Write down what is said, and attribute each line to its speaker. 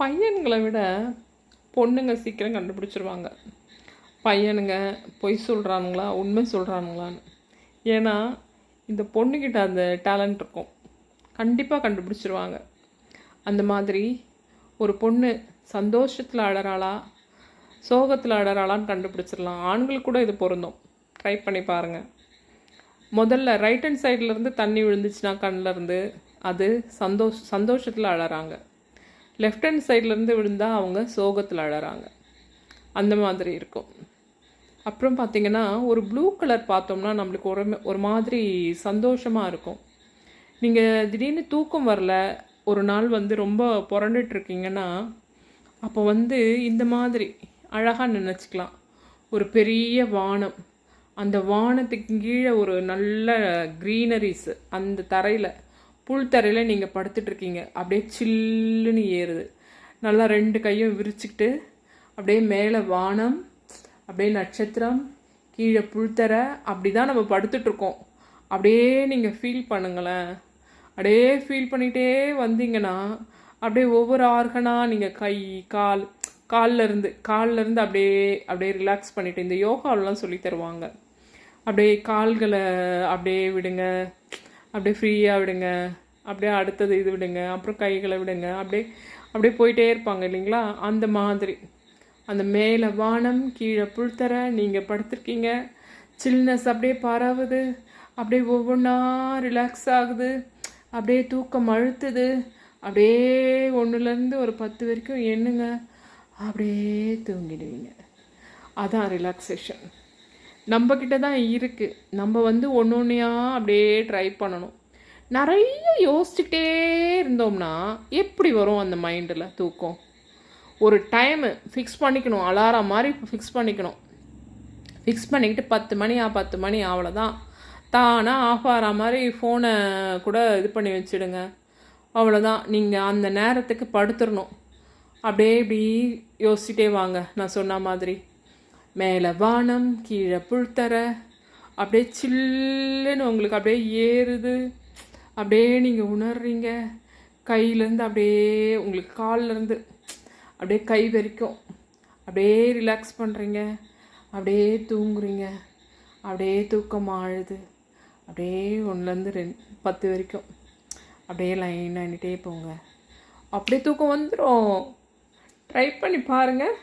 Speaker 1: பையன்களை விட பொண்ணுங்க சீக்கிரம் கண்டுபிடிச்சிருவாங்க. பையனுங்க பொய் சொல்கிறானுங்களா உண்மை சொல்கிறானுங்களான்னு ஏன்னா இந்த பொண்ணுக்கிட்ட அந்த டேலண்ட் இருக்கும். கண்டிப்பாக கண்டுபிடிச்சிருவாங்க. அந்த மாதிரி ஒரு பொண்ணு சந்தோஷத்தில் அழறாளா சோகத்தில் அழறாளான்னு கண்டுபிடிச்சிடலாம். ஆண்களுக்கு கூட இது பொருந்தும். ட்ரை பண்ணி பாருங்கள் முதல்ல ரைட் ஹேண்ட் சைட்லேருந்து தண்ணி விழுந்துச்சுன்னா கண்ணில் இருந்து அது சந்தோஷ் சந்தோஷத்தில் அழறாங்க லெஃப்ட் ஹேண்ட் சைட்லேருந்து விழுந்தால் அவங்க சோகத்தில் அழறாங்க. அந்த மாதிரி இருக்கும். அப்புறம் பார்த்தீங்கன்னா ஒரு ப்ளூ கலர் பார்த்தோம்னா நம்மளுக்கு ஒரு ஒரு மாதிரி சந்தோஷமாக இருக்கும். நீங்கள் திடீர்னு தூக்கம் வரல ஒரு நாள் வந்து ரொம்ப புரண்டுட்ருக்கீங்கன்னா அப்போ வந்து இந்த மாதிரி அழகாக நினச்சிக்கலாம். ஒரு பெரிய வானம். அந்த வானத்துக்கு கீழே ஒரு நல்ல க்ரீனரிஸு அந்த தரையில். புல் தரையில் நீங்கள் படுத்துட்டு இருக்கீங்க. அப்படியே சில்லுன்னு ஏறுது. நல்லா ரெண்டு கையும் விரிச்சுக்கிட்டு அப்படியே மேலே வானம் அப்படியே நட்சத்திரம் கீழே புல்தரை அப்படி தான் நம்ம படுத்துட்ருக்கோம் அப்படியே நீங்கள் ஃபீல் பண்ணுங்களேன். அப்படியே ஃபீல் பண்ணிகிட்டே வந்தீங்கன்னா அப்படியே ஒவ்வொரு ஆர்கனாக நீங்கள் கை கால் கால்ல இருந்து இருந்து அப்படியே அப்படியே ரிலாக்ஸ் பண்ணிவிட்டு இந்த யோகாவெல்லாம் சொல்லி தருவாங்க. அப்படியே கால்களை அப்படியே விடுங்க. அப்படியே ஃப்ரீயாக விடுங்க. அப்படியே அடுத்தது இது விடுங்க. அப்புறம் கைகளை விடுங்க. அப்படியே அப்படியே போயிட்டே இருப்பாங்க இல்லைங்களா? அந்த மாதிரி. அந்த மேலே வானம் கீழே புல்தரை நீங்கள் படுத்திருக்கீங்க. சில்னஸ் அப்படியே பரவுது. அப்படியே ஒவ்வொன்றா ரிலாக்ஸ் ஆகுது. அப்படியே தூக்கம் அழுத்துது. அப்படியே ஒன்றுலேருந்து ஒரு பத்து வரைக்கும் எண்ணுங்க. அப்படியே தூங்கிடுவீங்க. அதான் ரிலாக்ஸேஷன் நம்மக்கிட்ட தான் இருக்குது நம்ம வந்து ஒன்று ஒன்றையா அப்படியே ட்ரை பண்ணணும். நிறைய யோசிச்சுக்கிட்டே இருந்தோம்னா எப்படி வரும் அந்த மைண்டில் தூக்கம்? ஒரு டைமு ஃபிக்ஸ் பண்ணிக்கணும். அலாரம் மாதிரி ஃபிக்ஸ் பண்ணிக்கணும். ஃபிக்ஸ் பண்ணிக்கிட்டு பத்து மணி ஆ பத்து மணி அவ்வளோதான் தானாக ஆஃப் ஆகிற மாதிரி ஃபோனை கூட இது பண்ணி வச்சுடுங்க. அவ்வளோதான் நீங்கள் அந்த நேரத்துக்கு படுத்துடணும். அப்படியே இப்படி யோசிச்சிட்டே வாங்க. நான் சொன்ன மாதிரி. மேலே வானம் கீழே புல்தரை. அப்படியே சில்லுன்னு உங்களுக்கு அப்படியே ஏறுது. அப்படியே நீங்கள் உணர்றீங்க. கையிலேருந்து அப்படியே உங்களுக்கு கால்லேருந்து அப்படியே கை வரைக்கும் அப்படியே ரிலாக்ஸ் பண்ணுறீங்க அப்படியே தூங்குறீங்க. அப்படியே தூக்கம் ஆழுது. அப்படியே ஒன்றுலேருந்து ரெண்டு பத்து வரைக்கும் அப்படியே லைன் ஆகிட்டே போங்க. அப்படியே தூக்கம் வந்துடும் ட்ரை பண்ணி பாருங்கள்